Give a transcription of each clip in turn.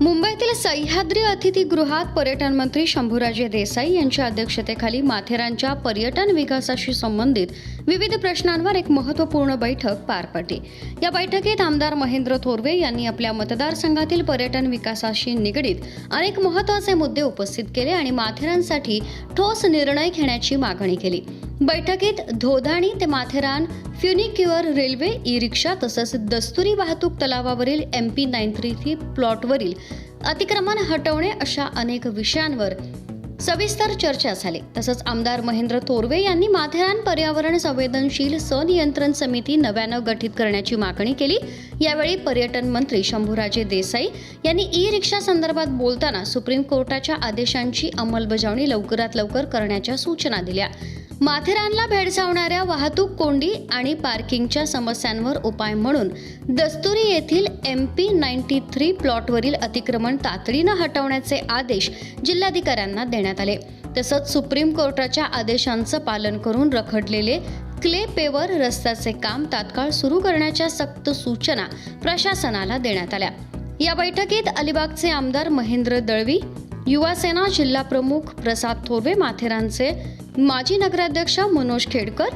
मुंबईतील सह्याद्री अतिथीगृहात पर्यटन मंत्री शंभूराजे देसाई यांच्या अध्यक्षतेखाली माथेरानच्या पर्यटन विकासाशी संबंधित विविध प्रश्नांवर एक महत्त्वपूर्ण बैठक पार पडली. या बैठकीत आमदार महेंद्र थोरवे यांनी आपल्या मतदारसंघातील पर्यटन विकासाशी निगडीत अनेक महत्त्वाचे मुद्दे उपस्थित केले आणि माथेरानसाठी ठोस निर्णय घेण्याची मागणी केली. बैठकीत धोधाणी ते Matheran funicular railway e rickshaw तसंच दस्तुरी वाहतूक तलावावरील M P nine three three प्लॉटवरील अतिक्रमण हटवणे अशा अनेक विषयांवर सविस्तर चर्चा झाली. तसंच आमदार महेंद्र थोरवे यांनी माथेरान पर्यावरण संवेदनशील सनियंत्रण समिती नव्यानं गठीत करण्याची मागणी केली. यावेळी पर्यटन मंत्री शंभूराजे देसाई यांनी ई रिक्षा संदर्भात बोलताना सुप्रीम कोर्टाच्या आदेशांची अंमलबजावणी लवकरात लवकर करण्याच्या सूचना दिल्या. माथेरानला भेडसावणाऱ्या वाहतूक कोंडी आणि पार्किंगच्या समस्यांवर उपाय म्हणून दस्तुरी येथील एम पी नाईन्टी थ्री प्लॉटवरील अतिक्रमण तातडीनं हटवण्याचे आदेश जिल्हाधिकाऱ्यांना देण्यात आले. तसंच सुप्रीम कोर्टाच्या आदेशांचं पालन करून रखडलेले क्ले पेवर रस्त्याचे काम तात्काळ सुरू करण्याच्या सक्त सूचना प्रशासनाला देण्यात आल्या. या बैठकीत अलिबागचे आमदार महेंद्र दळवी युवासेना जिल्हाप्रमुख प्रसाद थोरवे माथेरानचे माजी नगराध्यक्ष मनोज खेडकर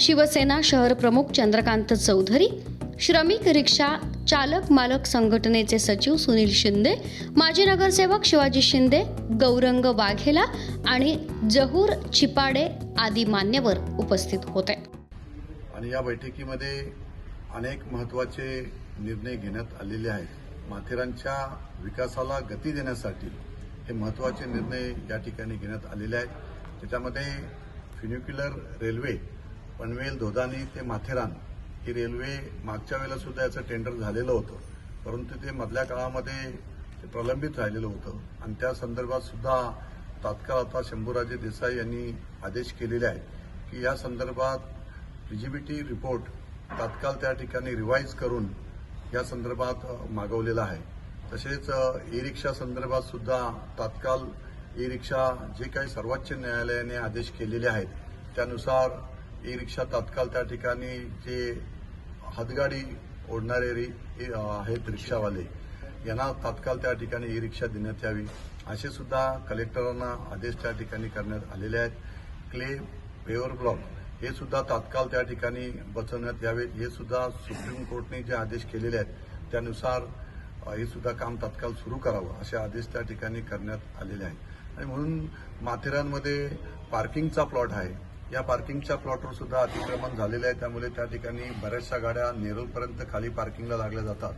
शिवसेना शहर प्रमुख चंद्रकांत चौधरी श्रमिक रिक्षा चालक मालक संघटनेचे सचिव सुनील शिंदे माजी नगरसेवक शिवाजी शिंदे गौरंग वाघेला आणि जहूर चिपाडे आदी मान्यवर उपस्थित होते. आणि या बैठकीमध्ये अनेक महत्त्वाचे निर्णय घेण्यात आलेले आहेत. माथेरानच्या विकासाला गती देण्यासाठी हे महत्त्वाचे निर्णय या ठिकाणी घेण्यात आलेले आहेत. त्याच्यामध्ये फ्युनिक्युलर रेल्वे पनवेल धोदानी ते माथेरान ही रेल्वे मागच्या वेळेला सुद्धा याचं टेंडर झालेलं होतं. परंतु ते मधल्या काळामध्ये ते प्रलंबित राहिलेलं होतं. आणि त्या संदर्भात सुद्धा तात्काळ आता शंभूराजे देसाई यांनी आदेश केलेले आहेत की या संदर्भात फिजिबिलिटी रिपोर्ट तात्काळ त्या ठिकाणी रिवाईज करून या संदर्भात मागवलेला आहे. तसेच ई रिक्षा संदर्भात सुद्धा तात्काळ ई रिक्षा जे काही सर्वोच्च न्यायालयाने आदेश केलेले आहेत त्यानुसार ई रिक्षा तात्काळ त्या ठिकाणी जे हातगाडी ओढणारे रि आहेत रिक्षावाले यांना तात्काळ त्या ठिकाणी ई रिक्षा देण्यात यावी. असे सुद्धा कलेक्टरांना आदेश त्या ठिकाणी करण्यात आलेले आहेत. क्ले पेवर ब्लॉक हे सुद्धा तात्काळ त्या ठिकाणी बसवण्यात यावेत हे सुद्धा सुप्रीम कोर्टने जे आदेश केलेले आहेत त्यानुसार हे सुद्धा काम तात्काळ सुरू करावं असे आदेश त्या ठिकाणी करण्यात आलेले आहेत. आणि म्हणून माथेरानमध्ये पार्किंगचा प्लॉट आहे. या पार्किंगच्या प्लॉटवर सुद्धा अतिक्रमण झालेलं आहे. त्यामुळे त्या ठिकाणी बऱ्याचशा गाड्या नेरूळपर्यंत खाली पार्किंगला लागल्या जातात.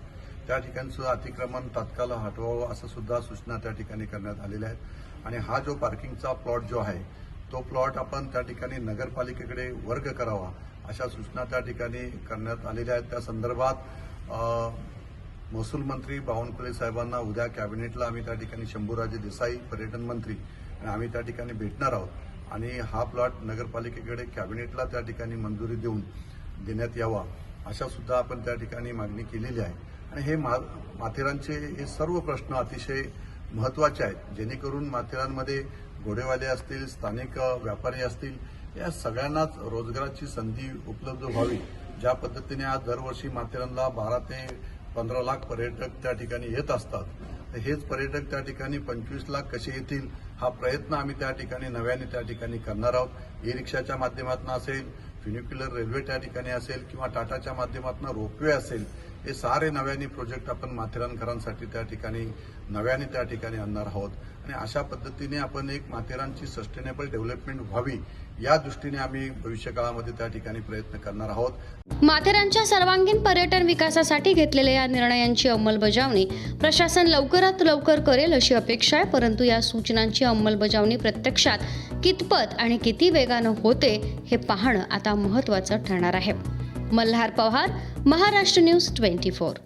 त्या ठिकाणी सुद्धा अतिक्रमण तात्काळ हटवावं असं सुद्धा सूचना त्या ठिकाणी करण्यात आलेल्या आहेत. आणि हा जो पार्किंगचा प्लॉट जो आहे तो प्लॉट आपण त्या ठिकाणी नगरपालिकेकडे वर्ग करावा अशा सूचना त्या ठिकाणी करण्यात आलेल्या आहेत. त्या संदर्भात महसूल मंत्री बावनकुळे साहेबांना उद्या कॅबिनेटला आम्ही त्या ठिकाणी शंभूराजे देसाई पर्यटन मंत्री आणि आम्ही त्या ठिकाणी भेटणार आहोत. आणि हा प्लॉट नगरपालिकेकडे कॅबिनेटला त्या ठिकाणी मंजुरी देऊन देण्यात यावा अशा सुद्धा आपण त्या ठिकाणी मागणी केलेली आहे. आणि हे मा माथेरानचे हे सर्व प्रश्न अतिशय महत्त्वाचे आहेत. जेणेकरून माथेरानमध्ये घोडेवाले असतील स्थानिक व्यापारी असतील या सगळ्यांनाच रोजगाराची संधी उपलब्ध व्हावी. ज्या पद्धतीने आज दरवर्षी माथेरानला बारा ते पंधरा लाख पर्यटक त्या ठिकाणी येत असतात. तर हेच पर्यटक त्या ठिकाणी पंचवीस लाख कसे येतील हा प्रयत्न आम्ही त्या ठिकाणी नव्याने त्या ठिकाणी करणार आहोत. ई रिक्षाच्या माध्यमातून असेल फ्युनिक्युलर रेल्वे त्या ठिकाणी असेल किंवा टाटाच्या माध्यमातून रोपवे असेल हे सारे नव्याने प्रोजेक्ट आपण माथेरानकरांसाठी त्या ठिकाणी नव्याने त्या ठिकाणी आणणार आहोत. आणि अशा पद्धतीने आपण एक माथेरानची सस्टेनेबल डेव्हलपमेंट व्हावी या दृष्टीने आम्ही भविष्यकाळामध्ये त्या ठिकाणी प्रयत्न करणार आहोत. माथेरानच्या सर्वांगीण पर्यटन विकासासाठी घेतलेल्या या निर्णयांची अंमलबजावणी प्रशासन लवकरात लवकर करेल अशी अपेक्षा आहे परंतु या सूचनांची अंमलबजावणी प्रत्यक्षात कितपत आणि किती वेगानं होते हे पाहणं आता महत्त्वाचं ठरणार आहे. Malhar Pawar Maharashtra news twenty four.